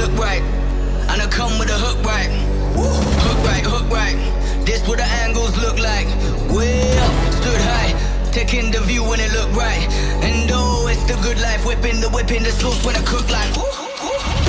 look right. And I come with a hook right. Hook right, hook right. This what the angles look like. Way up, stood high. Taking the view when it look right. And oh, it's the good life. Whipping the whipping the sauce when I cook like.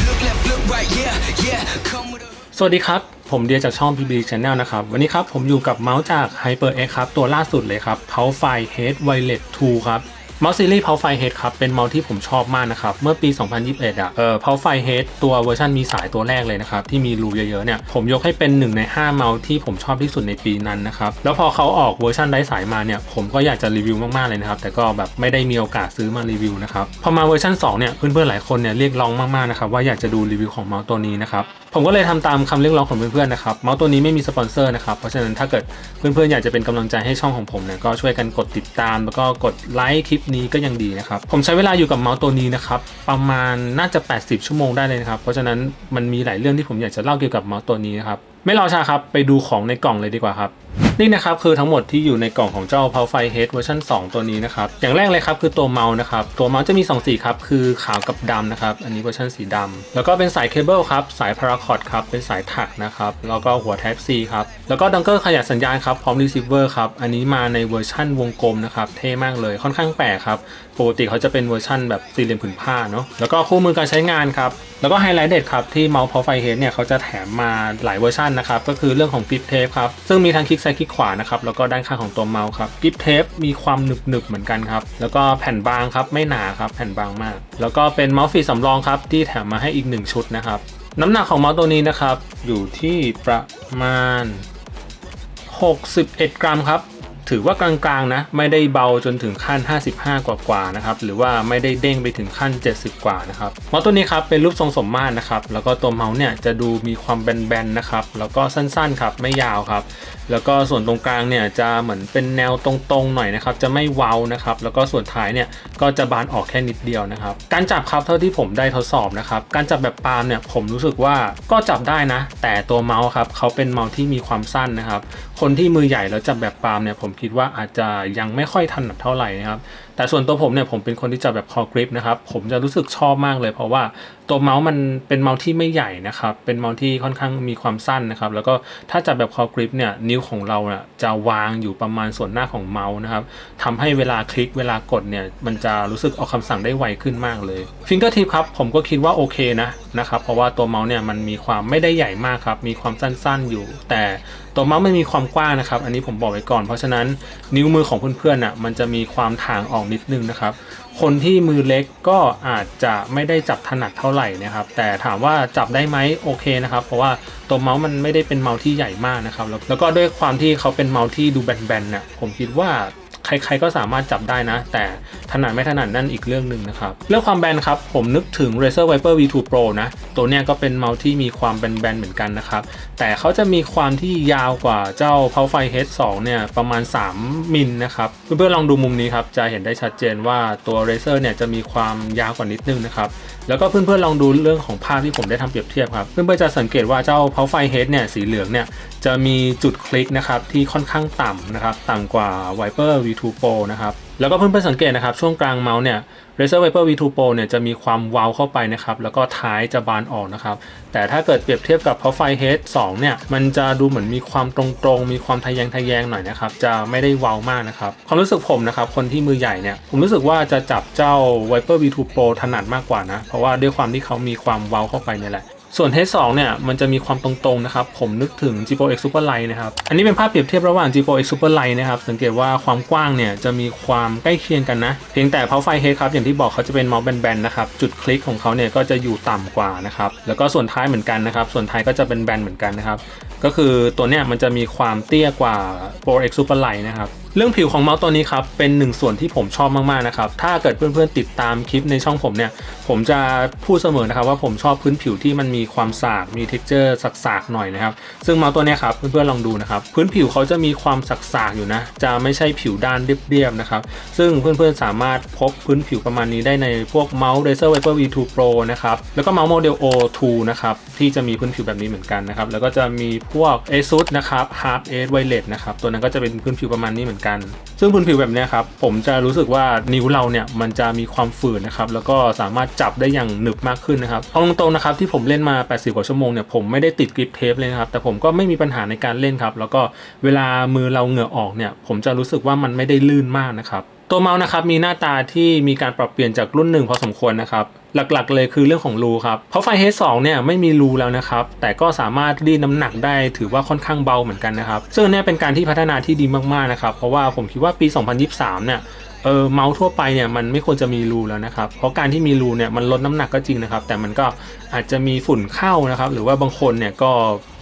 Look left, look right, yeah, yeah. Come with a สวัสดีครับ ผมเดียจากช่อง PB Channel นะครับ วันนี้ครับผมอยู่กับเมาส์จาก HyperX ครับ ตัวล่าสุดเลยครับ Power f i Head Wireless 2 ครับ เมาส์ซีรีส์ p o w f i Head ครับ เป็นเมาส์ที่ผมชอบมากนะครับ เมื่อปี 2021 อะเออ p o w f i Head ตัวเวอร์ชันมีสายตัวแรกเลยนะครับ ที่มีรูเยอะๆเนี่ย ผมยกให้เป็นหนึ่งใน 5 เมาส์ที่ผมชอบที่สุดในปีนั้นนะครับ แล้วพอเขาออกเวอร์ชันไร้สายมาเนี่ย ผมก็อยากจะรีวิวมากๆเลยนะครับ แต่ก็แบบไม่ได้มีโอกาสซื้อมารีวิวนะครับ พอมาเวอร์ชัน2เนี่ยเพื่อนๆหลายคนเนี่ยเรียกร้องมากๆนะครับว่าอยากจะดูรีวิวของเมาส์ตัวนี้นะครับผมก็เลยทำตามคำเรียกร้องของเพื่อนๆนะครับเมาส์ตัวนี้ไม่มีสปอนเซอร์นะครับเพราะฉะนั้นถ้าเกิดเพื่อนๆอยากจะเป็นกำลังใจให้ช่องของผมเนี่ยก็ช่วยกันกดติดตาม แล้วก็กดไลค์คลิปนี้ก็ยังดีนะครับผมใช้เวลาอยู่กับเมาส์ตัวนี้นะครับประมาณน่าจะ 80 ชั่วโมงได้เลยนะครับเพราะฉะนั้นมันมีหลายเรื่องที่ผมอยากจะเล่าเกี่ยวกับเมาส์ตัวนี้นะครับไม่รอช้าครับไปดูของในกล่องเลยดีกว่าครับ นี่นะครับคือทั้งหมดที่อยู่ในกล่องของเจ้า p o w f i Head เวอร์ชัน2 ตัวนี้นะครับ อย่างแรกเลยครับคือตัวเมาส์นะครับ ตัวเมาส์จะมี 2 สีครับ คือขาวกับดำนะครับ อันนี้เวอร์ชันสีดำ แล้วก็เป็นสายเคเบิลครับ สายพาราคอร์ดครับ เป็นสายถักนะครับ แล้วก็หัว Type C ครับ แล้วก็ดังเกอร์ขยายสัญญาณครับ พร้อม receiver ครับ อันนี้มาในเวอร์ชันวงกลมนะครับ เท่มากเลย ค่อนข้างแปลกครับ ปกติเขาจะเป็นเวอร์ชันแบบสี่เหลี่ยมผืนผ้าเนาะ แล้วก็คู่มือการใช้งานครับ แล้วก็ไฮไลท์เด็ดครับที่เมาส์ p o w f i Head เนี่ยเขาจะแถมมาหลายเวอร์ชันนะครับ ก็คือเรื่องของกริปเทปครับ ซึ่งมีทั้งคลิกซ้ายคลิกขวานะครับแล้วก็ด้านข้างของตัวเมาส์ครับกริปเทปมีความหนึบหนึบเหมือนกันครับแล้วก็แผ่นบางครับไม่หนาครับแผ่นบางมาก แล้วก็เป็นเมาส์ฟรีสำรองครับที่แถมมาให้อีก 1 ชุดนะครับน้ำหนักของเมาส์ตัวนี้นะครับอยู่ที่ประมาณ 61 กรัมครับถือว่ากลางๆนะไม่ได้เบาจนถึงขั้น 55 กว่าๆนะครับหรือว่าไม่ได้เด้งไปถึงขั้น 70 กว่านะครับเมาส์ตัวนี้ครับเป็นรูปทรงสมมาตรนะครับแล้วก็ตัวเมาส์เนี่ยจะดูมีความแบนๆนะครับแล้วก็สั้นๆครับไม่ยาวครับ แล้วก็ส่วนตรงกลางเนี่ยจะเหมือนเป็นแนวตรงๆหน่อยนะครับ จะไม่เว้านะครับ แล้วก็ส่วนท้ายเนี่ยก็จะบานออกแค่นิดเดียวนะครับ การจับครับเท่าที่ผมได้ทดสอบนะครับ การจับแบบปาล์มเนี่ยผมรู้สึกว่าก็จับได้นะ แต่ตัวเมาส์ครับเขาเป็นเมาส์ที่มีความสั้นนะครับ คนที่มือใหญ่แล้วจับแบบปาล์มเนี่ยผมคิดว่าอาจจะยังไม่ค่อยถนัดเท่าไหร่นะครับ แต่ส่วนตัวผมเนี่ยผมเป็นคนที่จับแบบคอกริปนะครับ ผมจะรู้สึกชอบมากเลย เพราะว่าตัวเมาส์มันเป็นเมาส์ที่ไม่ใหญ่นะครับ เป็นเมาส์ที่ค่อนข้างมีความสั้นนะครับ แล้วก็ถ้าจับแบบคอกริปเนี่ยนิ้วของเราเนี่ยจะวางอยู่ประมาณส่วนหน้าของเมาส์นะครับทำให้เวลาคลิกเวลากดเนี่ยมันจะรู้สึกออกคำสั่งได้ไวขึ้นมากเลยฟิงเกอร์ทิปครับผมก็คิดว่าโอเคนะนะครับ เพราะว่าตัวเมาส์เนี่ยมันมีความไม่ได้ใหญ่มากครับ มีความสั้นๆอยู่ แต่ตัวเมาส์มันมีความกว้างนะครับ อันนี้ผมบอกไว้ก่อน เพราะฉะนั้นนิ้วมือของเพื่อนๆอะมันจะมีความถ่างออกนิดนึงนะครับ คนที่มือเล็กก็อาจจะไม่ได้จับถนัดเท่าไหร่นะครับ แต่ถามว่าจับได้ไหมโอเคนะครับ เพราะว่าตัวเมาส์มันไม่ได้เป็นเมาส์ที่ใหญ่มากนะครับ แล้วก็ด้วยความที่เขาเป็นเมาส์ที่ดูแบนๆเนี่ยผมคิดว่า ใครๆก็สามารถจับได้นะ แต่ถนัดไม่ถนัดนั่นอีกเรื่องหนึ่งนะครับ เรื่องความแบนครับผมนึกถึง Razer Viper V2 Pro นะ ตัวเนี้ยก็เป็นเมาส์ที่มีความแบนๆเหมือนกันนะครับ แต่เขาจะมีความที่ยาวกว่าเจ้า Powerfly H2 เนี่ยประมาณ 3 มิลนะครับเพื่อนๆลองดูมุมนี้ครับจะเห็นได้ชัดเจนว่าตัว Razer เนี่ยจะมีความยาวกว่านิดนึงนะครับแล้วก็เพื่อนๆลองดูเรื่องของภาพที่ผมได้ทำเปรียบเทียบครับเพื่อนๆจะสังเกตว่าเจ้า Powerfly Head เนี่ยสีเหลืองเนี่ยจะมีจุดคลิกนะครับที่ค่อนข้างต่ำนะครับต่ำกว่า Viper V2 Pro นะครับ แล้วก็เพื่อนๆสังเกตนะครับ ช่วงกลางเมาส์เนี่ย Razer Viper V2 Pro เนี่ยจะมีความเว้าเข้าไปนะครับ แล้วก็ท้ายจะบานออกนะครับ แต่ถ้าเกิดเปรียบเทียบกับ Powerfly Head 2 เนี่ย มันจะดูเหมือนมีความตรงๆ มีความทะแยงทะแยงหน่อยนะครับ จะไม่ได้เว้ามากนะครับ ความรู้สึกผมนะครับ คนที่มือใหญ่เนี่ย ผมรู้สึกว่าจะจับเจ้า Viper V2 Pro ถนัดมากกว่านะ เพราะว่าด้วยความที่เขามีความเว้าเข้าไปเนี่ยแหละ ส่วน H2 เนี่ยมันจะมีความตรงๆนะครับ ผมนึกถึง G Pro X Superlight นะครับ อันนี้เป็นภาพเปรียบเทียบระหว่าง G Pro X Superlight นะครับ สังเกตว่าความกว้างเนี่ยจะมีความใกล้เคียงกันนะ เพียงแต่ Powerfly Head ครับ อย่างที่บอกเขาจะเป็นเมาส์แบนๆนะครับ จุดคลิกของเขาเนี่ยก็จะอยู่ต่ำกว่านะครับ แล้วก็ส่วนท้ายเหมือนกันนะครับ ส่วนท้ายก็จะเป็นแบนเหมือนกันนะครับ ก็คือตัวเนี้ยมันจะมีความเตี้ยกว่า Pro X Superlight นะครับ เรื่องผิวของเมาส์ตัวนี้ครับเป็นหนึ่งส่วนที่ผมชอบมากๆนะครับถ้าเกิดเพื่อนๆติดตามคลิปในช่องผมเนี่ยผมจะพูดเสมอนะครับว่าผมชอบพื้นผิวที่มันมีความสากมี t e x t อร์สักๆหน่อยนะครับซึ่งเมาส์ตัวนี้ครับเพื่อนๆลองดูนะครับพื้นผิวเขาจะมีความสักๆอยู่นะจะไม่ใช่ผิวด้านเรียบๆนะครับซึ่งเพื่อนๆสามารถพบพื้นผิวประมาณนี้ได้ในพวกเมาส์ Razer Viper V2 Pro นะครับแล้วก็เมาส์โมเดล O2 นะครับที่จะมีพื้นผิวแบบนี้เหมือนกันนะครับแล้วก็จะมีพวก ASUS นะครับ Half Edge Wireless นะครับตัวนั้นก็จะเป็นพื้นผิวประมาณนี้เหมือนกันกัน ซึ่งพื้นผิวแบบนี้ครับผมจะรู้สึกว่านิ้วเราเนี่ยมันจะมีความฝืดนะครับแล้วก็สามารถจับได้อย่างหนึบมากขึ้นนะครับเอาตรงๆนะครับที่ผมเล่นมา 80 กว่าชั่วโมงเนี่ยผมไม่ได้ติดกริปเทปเลยนะครับแต่ผมก็ไม่มีปัญหาในการเล่นครับแล้วก็เวลามือเราเหงื่อออกเนี่ยผมจะรู้สึกว่ามันไม่ได้ลื่นมากนะครับตัวเมาส์นะครับมีหน้าตาที่มีการปรับเปลี่ยนจากรุ่นหนึ่งพอสมควรนะครับ หลักๆ เลยคือเรื่องของรูครับ เพราะไฟเฮสองเนี่ยไม่มีรูแล้วนะครับ แต่ก็สามารถรีดน้ำหนักได้ถือว่าค่อนข้างเบาเหมือนกันนะครับ ซึ่งอันเนี่ยเป็นการที่พัฒนาที่ดีมากๆนะครับ เพราะว่าผมคิดว่าปี 2023 เนี่ยเออเมาส์ทั่วไปเนี่ยมันไม่ควรจะมีรูแล้วนะครับ เพราะการที่มีรูเนี่ยมันลดน้ำหนักก็จริงนะครับ แต่มันก็อาจจะมีฝุ่นเข้านะครับ หรือว่าบางคนเนี่ยก็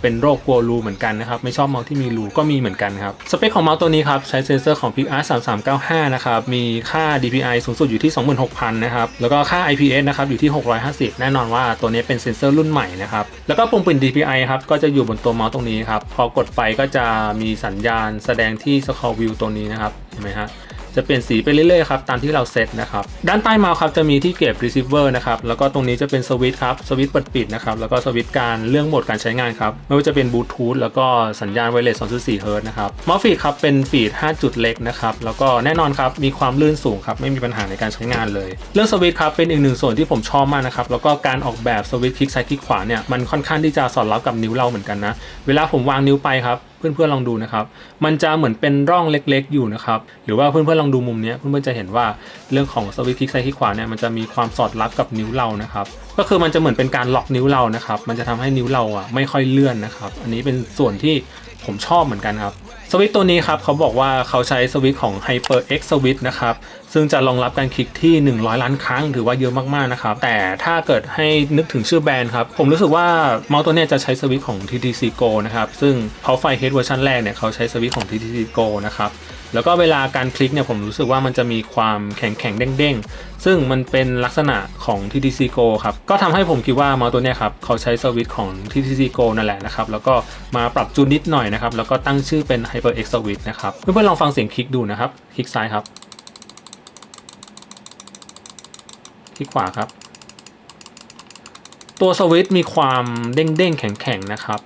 เป็นโรคกลัวรูเหมือนกันนะครับ ไม่ชอบเมาส์ที่มีรูก็มีเหมือนกันครับ สเปคของเมาส์ตัวนี้ครับ ใช้เซนเซอร์ของ p i x a r 3395นะครับ มีค่า DPI สูงสุดอยู่ที่ 26,000 นะครับ แล้วก็ค่า IPS นะครับ อยู่ที่ 650 แน่นอนว่าตัวนี้เป็นเซนเซอร์รุ่นใหม่นะครับ แล้วก็ปุ่มปิ่น DPI ครับ ก็จะอยู่บนตัวเมาส์ตรงนี้ครับ พอกดไปก็จะมีสัญญาณแสดงที่ Scroll View ตัวนี้นะครับ เห็นไหมฮะ จะเปลี่ยนสีไปเรื่อยๆครับตามที่เราเซตนะครับด้านใต้เมาส์ครับจะมีที่เก็บ receiver นะครับแล้วก็ตรงนี้จะเป็นสวิตช์ครับสวิตช์เปิดปิดนะครับแล้วก็สวิตช์การเรื่องโหมดการใช้งานครับไม่ว่าจะเป็นบลูทูธแล้วก็สัญญาณไวเลส2.4เฮิร์ตนะครับมาส์ฟีดครับเป็นฟีด 5 จุดเล็กนะครับแล้วก็แน่นอนครับมีความลื่นสูงครับไม่มีปัญหาในการใช้งานเลย เรื่องสวิตช์ครับเป็นอีกหนึ่งส่วนที่ผมชอบมากนะครับแล้วก็การออกแบบสวิตช์คลิกซ้ายคลิกขวาเนี่ยมันค่อนข้างที่จะสอดรับกับนิ้วเราเหมือนกันนะเวลาผมวางนิ้วไปครับเพื่อนๆลองดูนะครับ มันจะเหมือนเป็นร่องเล็กๆ อยู่นะครับ หรือว่าเพื่อนๆลองดูมุมนี้เพื่อนๆจะเห็นว่าเรื่องของสวิตช์คลิกซ้ายคลิกขวาเนี่ยมันจะมีความสอดรับกับนิ้วเรานะครับ ก็คือมันจะเหมือนเป็นการล็อกนิ้วเรานะครับ มันจะทำให้นิ้วเราอะไม่ค่อยเลื่อนนะครับ อันนี้เป็นส่วนที่ผมชอบเหมือนกันครับสวิตช์ตัวนี้ครับเขาบอกว่าเขาใช้สวิตช์ของ HyperX Switch นะครับ ซึ่งจะรองรับการคลิกที่ 100 ล้านครั้งถือว่าเยอะมากๆนะครับ แต่ถ้าเกิดให้นึกถึงชื่อแบรนด์ครับ ผมรู้สึกว่าเมาส์ตัวนี้จะใช้สวิตช์ของ TTC Go นะครับ ซึ่งเขาไฟเฮดเวอร์ชันแรกเนี่ยเขาใช้สวิตช์ของ TTC Go นะครับแล้วก็เวลาการคลิกเนี่ยผมรู้สึกว่ามันจะมีความแข็งแข็งๆเด้งๆ ซึ่งมันเป็นลักษณะของ TTC Go ครับ ก็ทำให้ผมคิดว่าเมาส์ตัวเนี้ยครับเขาใช้สวิตช์ของ TTC Go นั่นแหละนะครับ แล้วก็มาปรับจูนนิดหน่อยนะครับ แล้วก็ตั้งชื่อเป็น HyperX Switch นะครับ เพื่อนๆลองฟังเสียงคลิกดูนะครับ คลิกซ้ายครับ คลิกขวาครับ ตัวสวิตช์มีความเด้งๆแข็งๆนะครับ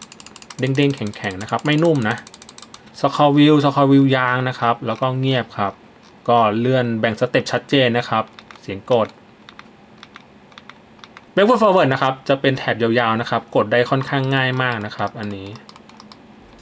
เด้งๆแข็งๆนะครับ ไม่นุ่มนะสคอวิวสคอวิวยางนะครับ แล้วก็เงียบครับ ก็เลื่อนแบ่งสเต็ปชัดเจนนะครับ เสียงกด backward forward นะครับ จะเป็นแถบยาวๆนะครับ กดได้ค่อนข้างง่ายมากนะครับ อันนี้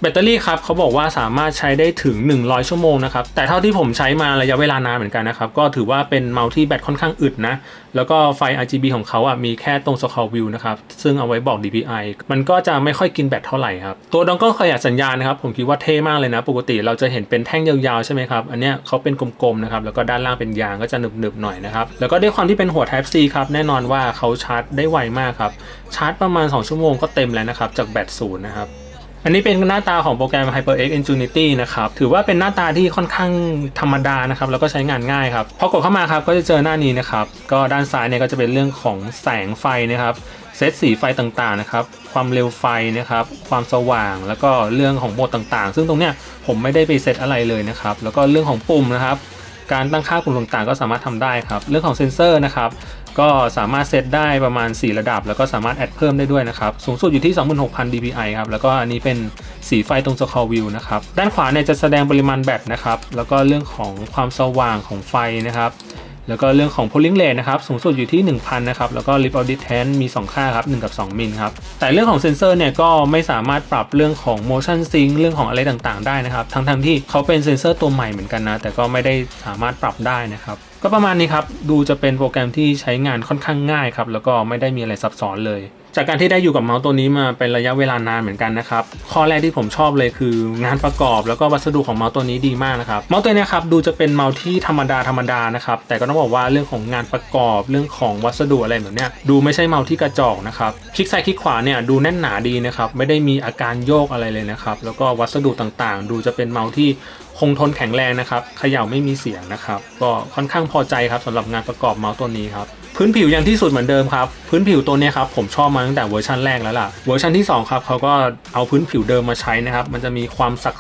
แบตเตอรี่ครับเขาบอกว่าสามารถใช้ได้ถึง 100 ชั่วโมงนะครับ แต่เท่าที่ผมใช้มาระยะเวลานานเหมือนกันนะครับ ก็ถือว่าเป็นเมาส์ที่แบตค่อนข้างอึดนะ แล้วก็ไฟ RGB ของเขาอะมีแค่ตรง Scroll View นะครับ ซึ่งเอาไว้บอก DPI มันก็จะไม่ค่อยกินแบตเท่าไหร่ครับ ตัวดองก็ขยายสัญญาณนะครับ ผมคิดว่าเท่มากเลยนะ ปกติเราจะเห็นเป็นแท่งยาวๆใช่ไหมครับ อันเนี้ยเขาเป็นกลมๆนะครับ แล้วก็ด้านล่างเป็นยางก็จะหนึบๆหน่อยนะครับ แล้วก็ด้วยความที่เป็นหัว Type C ครับ แน่นอนว่าเขาชาร์จได้ไวมากครับ ชาร์จประมาณ 2 ชั่วโมงก็เต็มแล้วนะครับจากแบตศูนย์นะครับ อันนี้เป็นหน้าตาของโปรแกรม HyperX Infinity นะครับ ถือว่าเป็นหน้าตาที่ค่อนข้างธรรมดานะครับ แล้วก็ใช้งานง่ายครับ พอกดเข้ามาครับ ก็จะเจอหน้านี้นะครับ ก็ด้านซ้ายเนี่ยก็จะเป็นเรื่องของแสงไฟนะครับ เซตสีไฟต่างๆนะครับ ความเร็วไฟนะครับ ความสว่าง แล้วก็เรื่องของโหมดต่างๆ ซึ่งตรงเนี้ยผมไม่ได้ไปเซตอะไรเลยนะครับ แล้วก็เรื่องของปุ่มนะครับ การตั้งค่าปุ่มต่างๆ ก็สามารถทำได้ครับ เรื่องของเซนเซอร์นะครับก็สามารถเซตได้ประมาณ 4 ระดับ แล้วก็สามารถแอดเพิ่มได้ด้วยนะครับ สูงสุดอยู่ที่ 26,000 dpi ครับ แล้วก็อันนี้เป็นสีไฟตรง score View นะครับ ด้านขวาเนี่ยจะแสดงปริมาณแบตนะครับ แล้วก็เรื่องของความสว่างของไฟนะครับ แล้วก็เรื่องของ polling rate นะครับสูงสุดอยู่ที่ 1,000 นะครับ แล้วก็ lift out distance มี 2 ค่าครับ 1 กับ 2 มิลครับ แต่เรื่องของเซนเซอร์เนี่ยก็ไม่สามารถปรับเรื่องของ motion sync เรื่องของอะไรต่างๆ ได้นะครับ ทั้งๆที่เขาเป็นเซนเซอร์ตัวใหม่เหมือนกันนะ แต่ก็ไม่ได้สามารถปรับได้นะครับก็ประมาณนี้ครับ ดูจะเป็นโปรแกรมที่ใช้งานค่อนข้างง่ายครับ แล้วก็ไม่ได้มีอะไรซับซ้อนเลย จากการที่ได้อยู่กับเมาส์ตัวนี้มาเป็นระยะเวลานานเหมือนกันนะครับ ข้อแรกที่ผมชอบเลยคืองานประกอบแล้วก็วัสดุของเมาส์ตัวนี้ดีมากนะครับ เมาส์ตัวนี้ครับดูจะเป็นเมาส์ที่ธรรมดาธรรมดานะครับ แต่ก็ต้องบอกว่าเรื่องของงานประกอบเรื่องของวัสดุอะไรแบบเนี้ยดูไม่ใช่เมาส์ที่กระจอกนะครับ คลิกซ้ายคลิกขวาเนี่ยดูแน่นหนาดีนะครับไม่ได้มีอาการโยกอะไรเลยนะครับ แล้วก็วัสดุต่างๆ ดูจะเป็นเมาส์ที่คงทนแข็งแรงนะครับเขย่าไม่มีเสียงนะครับ ก็ค่อนข้างพอใจครับสำหรับงานประกอบเมาส์ตัวนี้ครับ พื้นผิวยังที่สุดเหมือนเดิมครับ พื้นผิวตัวนี้ครับผมชอบมาตั้งแต่เวอร์ชันแรกแล้วล่ะ เวอร์ชันที่สองครับเขาก็เอาพื้นผิวเดิมมาใช้นะครับ มันจะมีความสั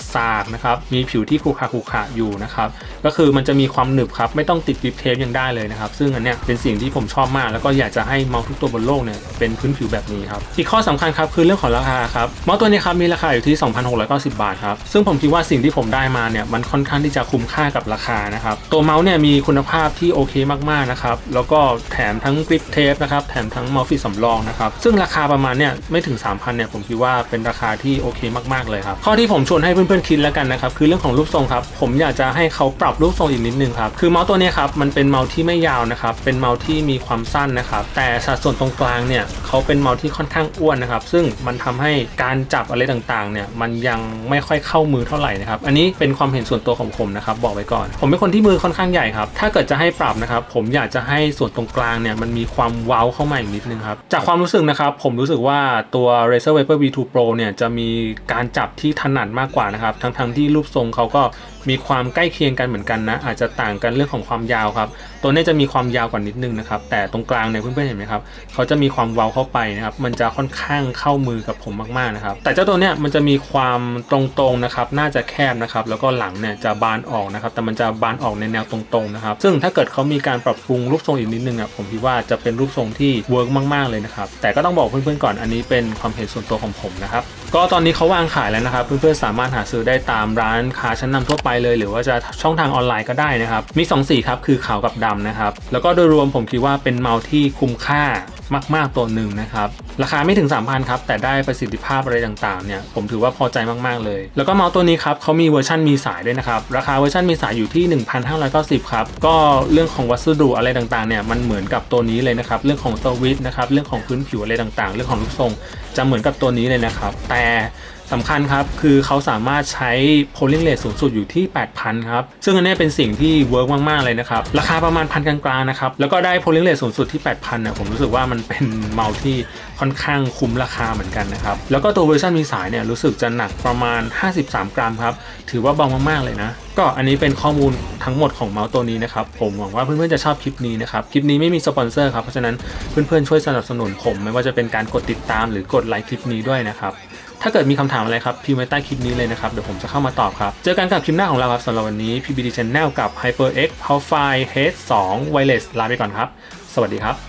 กๆนะครับ มีผิวที่ขรุขระขรุขระอยู่นะครับ ก็คือมันจะมีความหนึบครับ ไม่ต้องติดวิปเทปยังได้เลยนะครับ ซึ่งอันเนี้ยเป็นสิ่งที่ผมชอบมาก แล้วก็อยากจะให้เมาส์ทุกตัวบนโลกเนี่ยเป็นพื้นผิวแบบนี้ครับ อีกข้อสำคัญครับคือเรื่องของราคาครับ เมาส์ตัวนี้ครับมีราคาอยู่ที่ 2,690 บาทครับ ซึ่งผมคิดว่าสิ่งที่ผมได้มาเนี่ยมันค่อนข้างที่จะคุ้มค่ากับราคานะครับ ตัวเมาส์เนี่ยมีคุณภาพที่โอเคมากๆนะครับ แล้วก็แถมทั้งกริปเทปนะครับแถมทั้งเมาส์ฟิตสำรองนะครับซึ่งราคาประมาณเนี่ยไม่ถึง 3,000เนี่ยผมคิดว่าเป็นราคาที่โอเคมากๆเลยครับข้อที่ผมชวนให้เพื่อนๆคิดแล้วกันนะครับคือเรื่องของรูปทรงครับผมอยากจะให้เขาปรับรูปทรงอีกนิดนึงครับคือเมาส์ตัวนี้ครับมันเป็นเมาส์ที่ไม่ยาวนะครับเป็นเมาส์ที่มีความสั้นนะครับแต่สัดส่วนตรงกลางเนี่ยเขาเป็นเมาส์ที่ค่อนข้างอ้วนนะครับซึ่งมันทำให้การจับอะไรต่างๆเนี่ยมันยังไม่ค่อยเข้ามือเท่าไหร่นะครับอันนี้เป็นความเห็นส่วนตัวของผมนะครับบอกไว้ก่อน ผมเป็นคนที่มือค่อนข้างใหญ่ครับถ้าเกิดจะให้ปรับนะครับผมอยากจะให้ส่วนตรงกลางเนี่ยมันมีความเว้าเข้ามาอีกนิดนึงครับ จากความรู้สึกนะครับ ผมรู้สึกว่าตัว Razer Viper V2 Pro เนี่ยจะมีการจับที่ถนัดมากกว่านะครับ ทั้งๆที่รูปทรงเขาก็ มีความใกล้เคียงกันเหมือนกันนะ อาจจะต่างกันเรื่องของความยาวครับ ตัวนี้จะมีความยาวกว่านิดนึงนะครับ แต่ตรงกลางเนี่ยเพื่อนๆเห็นไหมครับเขาจะมีความเว้าเข้าไปนะครับ มันจะค่อนข้างเข้ามือกับผมมากๆนะครับ แต่เจ้าตัวเนี้ยมันจะมีความตรงๆนะครับ น่าจะแคบนะครับ แล้วก็หลังเนี่ยจะบานออกนะครับ แต่มันจะบานออกในแนวตรงๆนะครับ ซึ่งถ้าเกิดเขามีการปรับปรุงรูปทรงอีกนิดนึงอะผมคิดว่าจะเป็นรูปทรงที่เวิร์กมากๆเลยนะครับแต่ก็ต้องบอกเพื่อนๆก่อนอันนี้เป็นความเห็นส่วนตัวของผมนะครับก็ตอนนี้เขาวางขายแล้วนะครับ เพื่อนๆสามารถหาซื้อได้ตามร้านค้าชั้นนำทั่วไปเลย หรือว่าจะช่องทางออนไลน์ก็ได้นะครับ มี 2 สีครับคือขาวกับดำนะครับ แล้วก็โดยรวมผมคิดว่าเป็นเมาส์ที่คุ้มค่ามาก ๆ ตัวหนึ่งนะครับ ราคาไม่ถึง 3,000 ครับ แต่ได้ประสิทธิภาพอะไรต่างๆเนี่ยผมถือว่าพอใจมากๆเลย แล้วก็เมาส์ตัวนี้ครับเขามีเวอร์ชันมีสายด้วยนะครับ ราคาเวอร์ชันมีสายอยู่ที่ 1,590 ครับ ก็เรื่องของวัสดุอะไรต่างๆเนี่ยมันเหมือนกับตัวนี้เลยนะครับ เรื่องของสวิตช์นะครับเรื่องของพื้นผิวอะไรต่างๆ เรื่องของรูปทรงจะเหมือนกับตัวนี้เลยนะครับแต่ สำคัญครับ คือเขาสามารถใช้ polling rate สูงสุดอยู่ที่ 8,000 ครับ ซึ่งอันนี้เป็นสิ่งที่เวิร์กมาก ๆ เลยนะครับ ราคาประมาณพันกลางๆนะครับ แล้วก็ได้ polling rate สูงสุดที่ 8,000เนี่ยผมรู้สึกว่ามันเป็นเมาส์ที่ค่อนข้างคุ้มราคาเหมือนกันนะครับ แล้วก็ตัวเวอร์ชันมีสายเนี่ยรู้สึกจะหนักประมาณ 53 กรัมครับ ถือว่าเบามากๆเลยนะ ก็อันนี้เป็นข้อมูลทั้งหมดของเมาส์ตัวนี้นะครับ ผมหวังว่าเพื่อนๆจะชอบคลิปนี้นะครับ คลิปนี้ไม่มีสปอนเซอร์ครับ เพราะฉะนั้นเพื่อนๆช่วยสนับสนุนผม ไม่ว่าจะเป็นการกดติดตามหรือกดไลค์คลิปนี้ด้วยนะครับ ถ้าเกิดมีคำถามอะไรครับพิมพ์ไว้ใต้คลิปนี้เลยนะครับ เดี๋ยวผมจะเข้ามาตอบครับ เจอกันกับคลิปหน้าของเราครับสำหรับวันนี้ PBD Channel กับ HyperX Powerfly H2 Wireless ลาไปก่อนครับ สวัสดีครับ